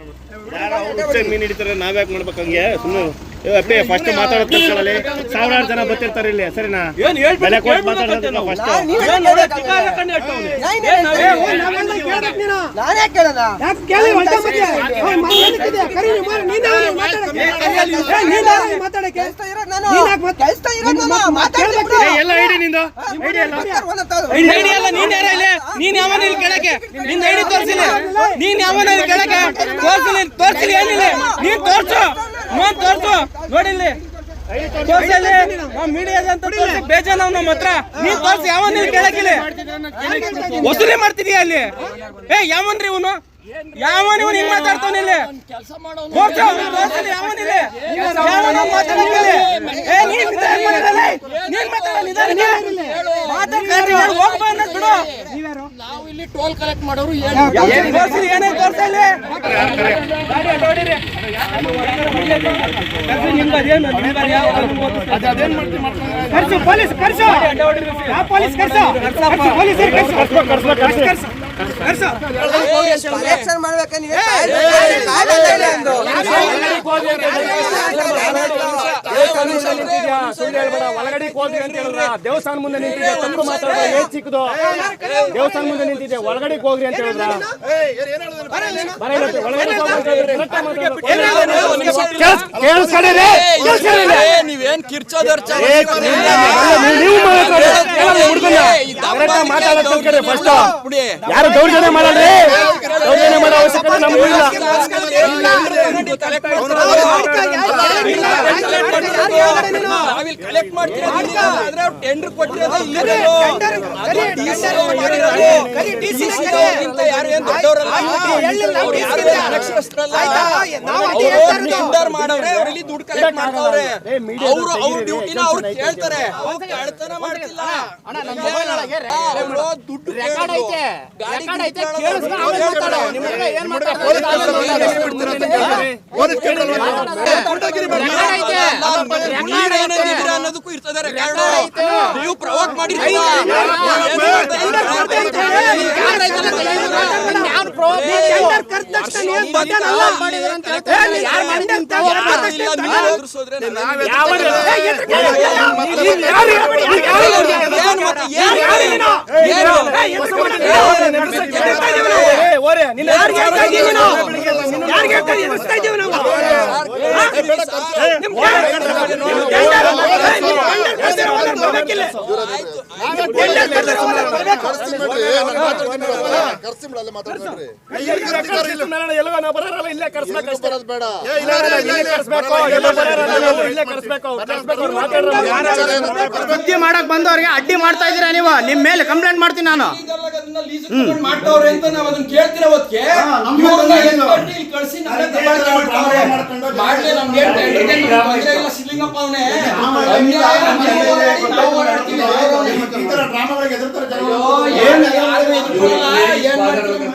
ಹುಚ್ಚ ಮೀನ್ ಹಿಡಿತಾರೆ ನಾವ್ಯಾಕೆ ಮಾಡ್ಬೇಕು ಹಂಗೆ? ಸುಮ್ಮನೆ ಅಪ್ಪೆ ಫಸ್ಟ್ ಮಾತಾಡೋದು ಸಾವಿರಾರು ಜನ ಬರ್ತಿರ್ತಾರೆ ಇಲ್ಲಿ ಸರಿನಾ? ಬೆಲೆ ಕೊಟ್ಟು ಮಾತಾಡೋದು ಫಸ್ಟ್. ಎಲ್ಲ ಐಡಿ ನಿಂದು? ಐಡಿ ಎಲ್ಲ? ನೀನ್ ಯಾರ ಇಲ್ಲಿ? ನೀನ್ ಯಾವನ ಇಲ್ಲಿ ಕೇಳಕ್ಕೆ? ನಿನ್ ಐಡಿ ತೋರ್ಸಿಲ್ಲ. ನೀನ್ ಯಾವನ ಇಲ್ಲಿ ಕೇಳಕ್ಕೆ? ತೋರ್ಸಿಲ್ಲ ತೋರ್ಸಿಲ್ಲ ಏನಿಲ್ಲ ನೀನ್ ತೋರ್ಸು ನೀನ್ ತೋರ್ಸು. ನೋಡಿಲ್ಲಿ? ಬೇಜಾನ ನಮ್ಮ ಹತ್ರ. ನೀನ್ ತೋರ್ಸಿ ಯಾವನ್ ಇಲ್ಲಿ ಕೇಳಕ್ಕಿಲ್ಲ? ವಸೂಲಿ ಮಾಡ್ತಿದೀಯ ಅಲ್ಲಿ. ಏ ಯಾವನ್ರಿ ಇವನು? ಯಾವ ಇವನು ಹಿಂಗ್ ಮಾತಾಡ್ತಾನೆ ಇಲ್ಲಿ? ನೀನ್. ನೀನ್ ನೀನು. ನಾವು ಇಲ್ಲಿ ಟೋಲ್ ಕಲೆಕ್ಟ್ ಮಾಡೋರು ಏನ್? ತೋರ್ಸಿಲ್ಲ ಏನೇ ತೋರ್ಸಲ್ಲ ಗಾಡಿ ಅಡ್ಡೋಡಿರಿ ಕರ್ಸಿ ಪೊಲೀಸ್ ಕರ್ಸು. ಪೊಲೀಸ್. ಕರ್ಸು. ಕಲೆಕ್ಷನ್ ಮಾಡ್ಬೇಕಾ ನೀವೇ ಒಳಗಡೆ ಹೋಗ್ರಿ ಅಂತ ಹೇಳಿದ್ರ ದೇವಸ್ಥಾನ ಮುಂದೆ ನಿಂತಿದ್ದೆ ತಪ್ಪು ಮಾತಾಡ ಏನ್ ಚಿಕ್ಕದು ದೇವಸ್ಥಾನ ಮುಂದೆ ನಿಂತಿದ್ದೆ ಒಳಗಡೆ ಹೋಗ್ರಿ ಅಂತ ಹೇಳಿದ್ರ? ನೀವೇನ್ ಕಿರ್ಚೋದರ್ ಮಾತಾಡೋದ್ first. ಯಾರು ದೌರ್ಜನ್ಯ ಮಾಡಲ್ರಿ ದೌರ್ಜನ್ಯ ಮಾಡೋ ಅವಶ್ಯಕತೆ ನಮಗೂ ಇಲ್ಲ ನಾವಿಲ್ಲಿ ಕಲೆಕ್ಟ್ ಮಾಡ್ತೀರಾ ಆದ್ರೆ ಅವ್ರು ಟೆಂಡರ್ ಕೊಟ್ಟಿರೋದು ಅವ್ರಿಗಿಂತ ಯಾರು ಏನ್ ದೊಡ್ಡವರಲ್ಲ ಅವ್ರು ಯಾರು ಏನ್ ಅನಕ್ಷರಸ್ಥರಲ್ಲ ಟೆಂಡರ್ ಮಾಡವ್ರೆ ಅವ್ರು ದುಡ್ಡು ಕಲೆಕ್ಟ್ ಮಾಡ್ತಾವ್ರೆ ಅವ್ರು ಅವ್ರ ಡ್ಯೂಟಿನ ಅವ್ರು ಕೇಳ್ತಾರೆ ಕಳ್ತನ ಮಾಡ್ತಿಲ್ಲ ದುಡ್ಡು ಕೇಳೋದು. ಗಾಡಿ ಅನ್ನೋದಕ್ಕೂ ಇರ್ತದೆ ನೀವು ಪ್ರವೋಕ್ ಮಾಡಿರ್ತೀರಾ ಟೆಂಡರ್ ಸುದ್ದಿ ಮಾಡಕ್ ಬಂದವ್ರಿಗೆ ಅಡ್ಡಿ ಮಾಡ್ತಾ ಇದೀರಾ ನೀವು? ನಿಮ್ ಮೇಲೆ ಕಂಪ್ಲೇಂಟ್ ಮಾಡ್ತೀನಿ ನಾನು. ಮಾಡ್ತಾವ್ರೆ ಅಂತ ನಾವ್ ಅದನ್ನ ಕೇಳ್ತಿರೋ ಹೊತ್ತಿಗೆ ಕಳ್ಸಿ ಸಿಗ್ಲಿಂಗಪ್ಪ ಅವನೇ ನಾವು ಹೋರಾಡ್ತೀವಿ. ಅಯ್ಯೋ, ಏನ್ ಯಾರು ಎದುರ್ಕೊಳಲ್ಲ, ಏನ್ ಮಾಡ್ತೀವಿ?